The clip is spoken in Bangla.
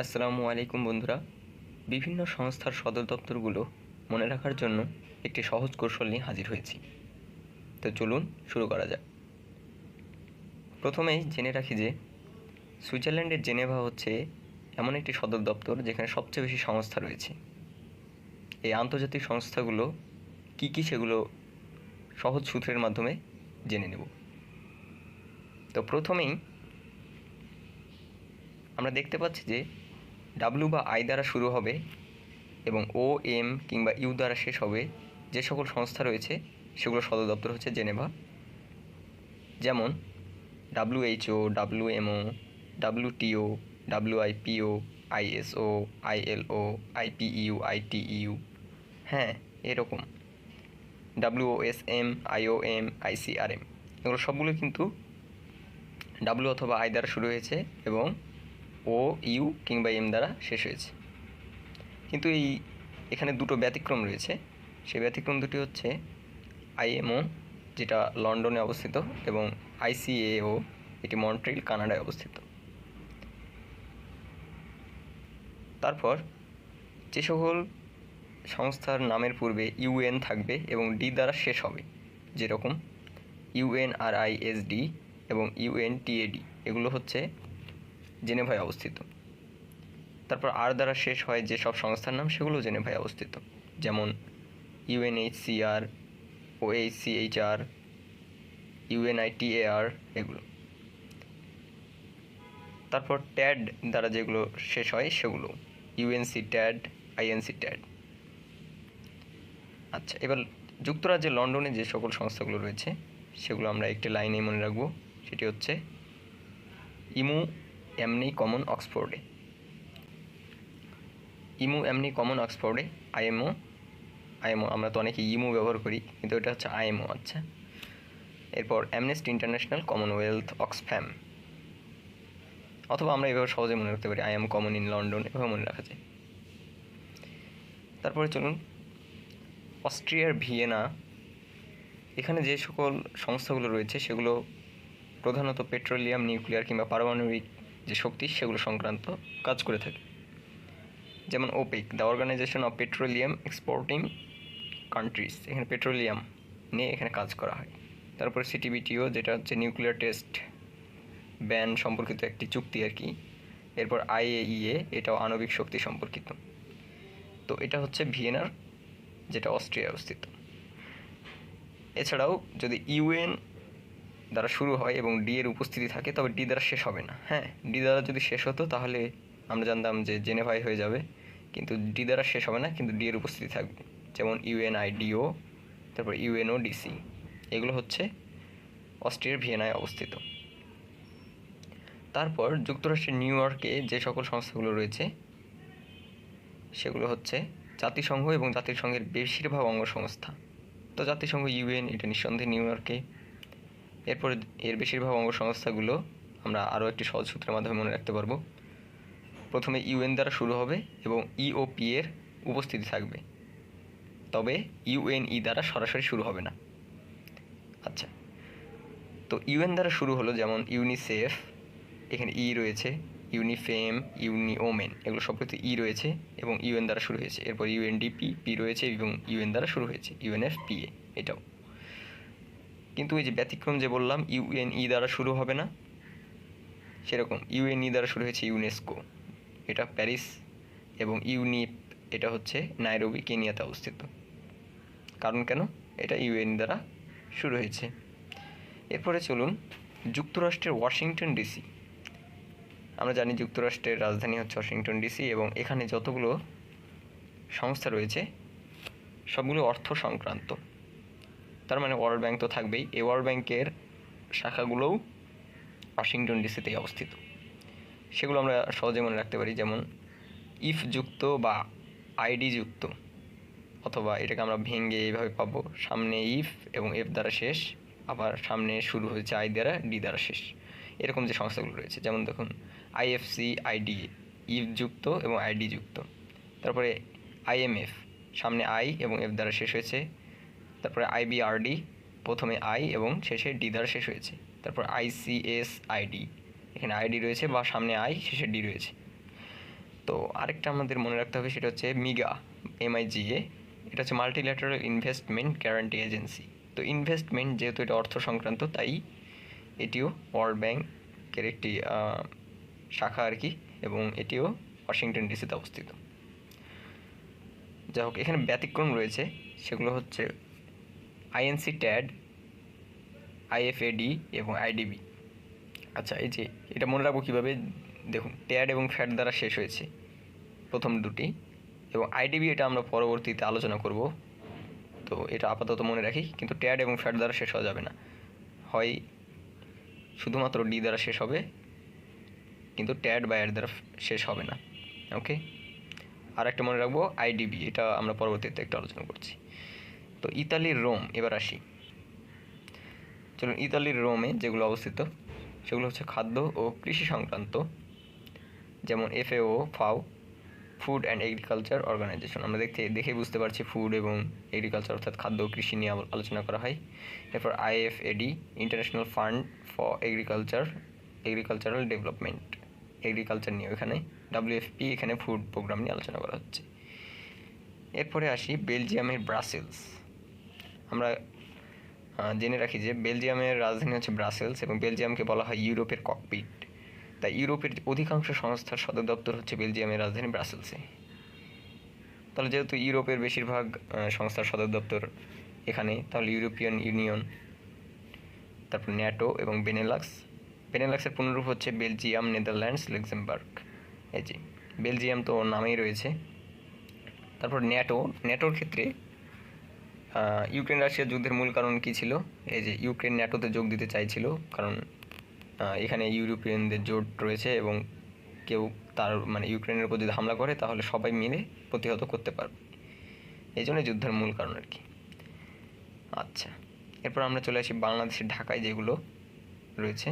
আসসালামু আলাইকুম বন্ধুরা। বিভিন্ন সংস্থার সদর দপ্তরগুলো মনে রাখার জন্য একটি সহজ কৌশল নিয়ে হাজির হয়েছি। তো চলুন শুরু করা যাক। প্রথমেই জেনে রাখি যে সুইজারল্যান্ডের জেনেভা হচ্ছে এমন একটি সদর দপ্তর যেখানে সবচেয়ে বেশি সংস্থা রয়েছে। এই আন্তর্জাতিক সংস্থাগুলো কী কী সেগুলো সহজ সূত্রের মাধ্যমে জেনে নেব। তো প্রথমেই আমরা দেখতে পাচ্ছি যে ডাব্লু বা আই দ্বারা শুরু হবে এবং ও এম কিংবা ইউ দ্বারা শেষ হবে যে সকল সংস্থা রয়েছে, সেগুলো সদর দপ্তর হচ্ছে জেনেভা। যেমন WHO WMO WTO WIPO ISO ILO IPU ITU হ্যাঁ এরকম। ডাব্লিউএসএম আইওএম আইসিআরএম এগুলো সবগুলো কিন্তু ডাব্লু অথবা আই দ্বারা শুরু হয়েছে এবং ও, ইউ কিংবা এম দ্বারা শেষ হয়েছে। কিন্তু এই এখানে দুটো ব্যতিক্রম রয়েছে। সেই ব্যতিক্রম দুটি হচ্ছে আইএমও যেটা লন্ডনে অবস্থিত, এবং আইসিএও এটি মন্ট্রিল, কানাডায় অবস্থিত। তারপর যে সকল সংস্থার নামের পূর্বে ইউএন থাকবে এবং ডি দ্বারা শেষ হবে, যেরকম ইউএনআরআইএসডি এবং ইউএনটিএডি এগুলো হচ্ছে জেনেভায় অবস্থিত। তারপর আর দ্বারা শেষ হয় যে সব সংস্থার নাম, সেগুলো জেনেভায় অবস্থিত। যেমন ইউএনএইচসিআর ওএইচসিএইচআর ইউএনআইটিএআর এগুলো। তারপর ট্যাড দ্বারা যেগুলো শেষ হয়, সেগুলো। UNC tad INC tad. আচ্ছা এবার যুক্তরাজ্যে লন্ডনে যে সকল সংস্থাগুলো রয়েছে, সেগুলো আমরা একটি লাইনে মনে রাখব। সেটি হচ্ছে ইমু এমনি কমন অক্সফোর্ডে। ইমু এমনি কমন অক্সফোর্ডে, আইএমও আইএমও, আমরা তো অনেকে ইমু ব্যবহার করি, কিন্তু এটা হচ্ছে আইএমও আচ্ছা। এরপর অ্যামনেস্ট ইন্টারন্যাশনাল কমনওয়েলথ অক্সফ্যাম অথবা আমরা এভাবে সহজে মনে রাখতে পারি I am common in London এভাবে মনে রাখা যায়। তারপরে চলুন, অস্ট্রিয়ার ভিয়েনা, এখানে যে সকল সংস্থাগুলো রয়েছে, সেগুলো প্রধানত পেট্রোলিয়াম, নিউক্লিয়ার কিংবা পারমাণবিক যে শক্তি, সেগুলো সংক্রান্ত কাজ করে থাকে। যেমন OPEC the organisation of petroleum exporting countries এখানে পেট্রোলিয়াম নিয়ে এখানে কাজ করা হয়। তারপরে সিটিবিটিও যেটা হচ্ছে নিউক্লিয়ার টেস্ট ব্যান সম্পর্কিত একটি চুক্তি আর কি। এরপর আইএইএ এটাও আণবিক শক্তি সম্পর্কিত। তো এটা হচ্ছে ভিয়েনার, যেটা অস্ট্রিয়ায় অবস্থিত। এছাড়াও যদি ইউএন দ্বারা শুরু হয় এবং ডি এর উপস্থিতি থাকে, তবে ডি দ্বারা শেষ হবে না। হ্যাঁ ডি দ্বারা যদি শেষ হতো, তাহলে আমরা জানতাম যে জেনেভাই হয়ে যাবে। কিন্তু ডি দ্বারা শেষ হবে না, কিন্তু ডি এর উপস্থিতি থাকবে। যেমন ইউএনআইডিও তারপর ইউএনও ডিসি এগুলো হচ্ছে অস্ট্রিয়ার ভিয়েনায় অবস্থিত। তারপর যুক্তরাষ্ট্রের নিউ ইয়র্কে যে সকল সংস্থাগুলো রয়েছে, সেগুলো হচ্ছে জাতিসংঘ এবং জাতিসংঘের বেশিরভাগ অঙ্গ সংস্থা তো জাতিসংঘ ইউএন এটা নিঃসন্দেহে নিউ ইয়র্কে এরপরে এর বেশিরভাগ অঙ্গ সংস্থাগুলো আমরা আরও একটি সহজ সূত্রের মাধ্যমে মনে রাখতে পারব। প্রথমে ইউএন দ্বারা শুরু হবে এবং ইওপি এর উপস্থিতি থাকবে। তবে ইউএনই দ্বারা সরাসরি শুরু হবে না। আচ্ছা তো ইউএন দ্বারা শুরু হলো যেমন ইউনিসেফ, এখানে ই রয়েছে, ইউনিফেম ইউনি ওমেন এগুলো সব কিছু ই রয়েছে এবং ইউএন দ্বারা শুরু হয়েছে। এরপর ইউএনডিপি পি রয়েছে এবং ইউএন দ্বারা শুরু হয়েছে ইউএনএফপিএ এটাও। কিন্তু ওই যে ব্যতিক্রম যে বললাম, ইউএনই দ্বারা শুরু হবে না। সেরকম ইউএনই দ্বারা শুরু হয়েছে ইউনেস্কো। এটা প্যারিস এবং ইউনিপ এটা হচ্ছে নাইরোবি, কেনিয়াতে অবস্থিত। কারণ কেন? এটা ইউএন দ্বারা শুরু হয়েছে। এরপরে চলুন যুক্তরাষ্ট্রের ওয়াশিংটন ডিসি। আমরা জানি যুক্তরাষ্ট্রের রাজধানী হচ্ছে ওয়াশিংটন ডিসি এবং এখানে যতগুলো সংস্থা রয়েছে, সবগুলো অর্থ সংক্রান্ত। তার মানে ওয়ার্ল্ড ব্যাংক তো থাকবেই। এই ওয়ার্ল্ড ব্যাংকের শাখাগুলোও ওয়াশিংটন ডিসিতেই অবস্থিত। সেগুলো আমরা সহজে মনে রাখতে পারি, যেমন ইফ যুক্ত বা আইডি যুক্ত, অথবা এটাকে আমরা ভেঙে এইভাবে পাবো। সামনে ইফ এবং এফ দ্বারা শেষ, আবার সামনে শুরু হয়েছে আই দ্বারা ডি দ্বারা শেষ। এরকম যে সংস্থাগুলো রয়েছে, যেমন দেখুন, আইএফসি, আইডি, ইফ যুক্ত এবং আইডি যুক্ত। তারপরে আইএমএফ, সামনে আই এবং এফ দ্বারা শেষ হয়েছে তারপরে আইবিআরডি প্রথমে আই এবং শেষে ডি দ্বারা শেষ হয়েছে। তারপর আইসিএস আইডি এখানে আইডি রয়েছে বা সামনে আই শেষে ডি রয়েছে। তো আরেকটা আমাদের মনে রাখতে হবে সেটা হচ্ছে মিগা এমআইজিএ এটা হচ্ছে মাল্টিল্যাটারাল ইনভেস্টমেন্ট গ্যারান্টি এজেন্সি তো ইনভেস্টমেন্ট যেহেতু এটা অর্থ সংক্রান্ত, তাই এটিও ওয়ার্ল্ড ব্যাংকের একটি শাখা আর কি, এবং এটিও ওয়াশিংটন ডিসিতে অবস্থিত। যাই হোক, এখানে ব্যতিক্রম রয়েছে, সেগুলো হচ্ছে আইএনসি, ট্যাড, আইএফএডি এবং আইডিবি। আচ্ছা এই যে এটা মনে রাখব কীভাবে? দেখুন, ট্যাড এবং ফ্যাট দ্বারা শেষ হয়েছে প্রথম দুটি এবং আইডিবি এটা আমরা পরবর্তীতে আলোচনা করব। তো এটা আপাতত মনে রাখি, কিন্তু ট্যাড এবং ফ্যাট দ্বারা শেষ হওয়া যাবে না। হয় শুধুমাত্র ডি দ্বারা শেষ হবে, কিন্তু ট্যাড বা অ্যাড দ্বারা শেষ হবে না। ওকে? আর একটা মনে রাখব, আইডিবি, এটা আমরা পরবর্তীতে একটু আলোচনা করছি। তো ইতালির রোম, এবার আসি। চলুন ইতালির রোমে যেগুলো অবস্থিত, সেগুলো হচ্ছে খাদ্য ও কৃষি সংক্রান্ত, যেমন এফএও, ফাও, ফুড অ্যান্ড এগ্রিকালচার অর্গানাইজেশন। আমরা দেখতে দেখে বুঝতে পারছি ফুড এবং এগ্রিকালচার অর্থাৎ খাদ্য ও কৃষি নিয়ে আলোচনা করা হয়। এরপর IFAD international fund for agriculture agricultural development agriculture নিয়ে এখানে ডাব্লিউএফপি এখানে ফুড প্রোগ্রাম নিয়ে আলোচনা করা হচ্ছে। এরপরে আসি বেলজিয়ামের ব্রাসেলস। আমরা জেনে রাখি যে বেলজিয়ামের রাজধানী হচ্ছে ব্রাসেলস এবং বেলজিয়ামকে বলা হয় ইউরোপের ককপিট। তাই ইউরোপের অধিকাংশ সংস্থার সদর দপ্তর হচ্ছে বেলজিয়ামের রাজধানী ব্রাসেলসে। তাহলে যেহেতু ইউরোপের বেশিরভাগ সংস্থার সদর দপ্তর এখানে, তাহলে ইউরোপিয়ান ইউনিয়ন, তারপর ন্যাটো এবং বেনেলাক্স। বেনেলাক্সের পুনরূপ হচ্ছে বেলজিয়াম, নেদারল্যান্ডস, লুক্সেমবার্গ। এই যে, বেলজিয়াম তো নামেই রয়েছে। তারপর ন্যাটো, ন্যাটোর ক্ষেত্রে ইউক্রেন রাশিয়া যুদ্ধের মূল কারণ কী ছিল? এই যে ইউক্রেন ন্যাটোতে যোগ দিতে চাইছিল, কারণ এখানে ইউরোপিয়ানদের জোট রয়েছে এবং কেউ তার মানে ইউক্রেনের উপর যদি হামলা করে, তাহলে সবাই মিলে প্রতিহত করতে পারবে। এই জন্য যুদ্ধের মূল কারণ আর কি। আচ্ছা এরপর আমরা চলে আসি বাংলাদেশের ঢাকায় যেগুলো রয়েছে।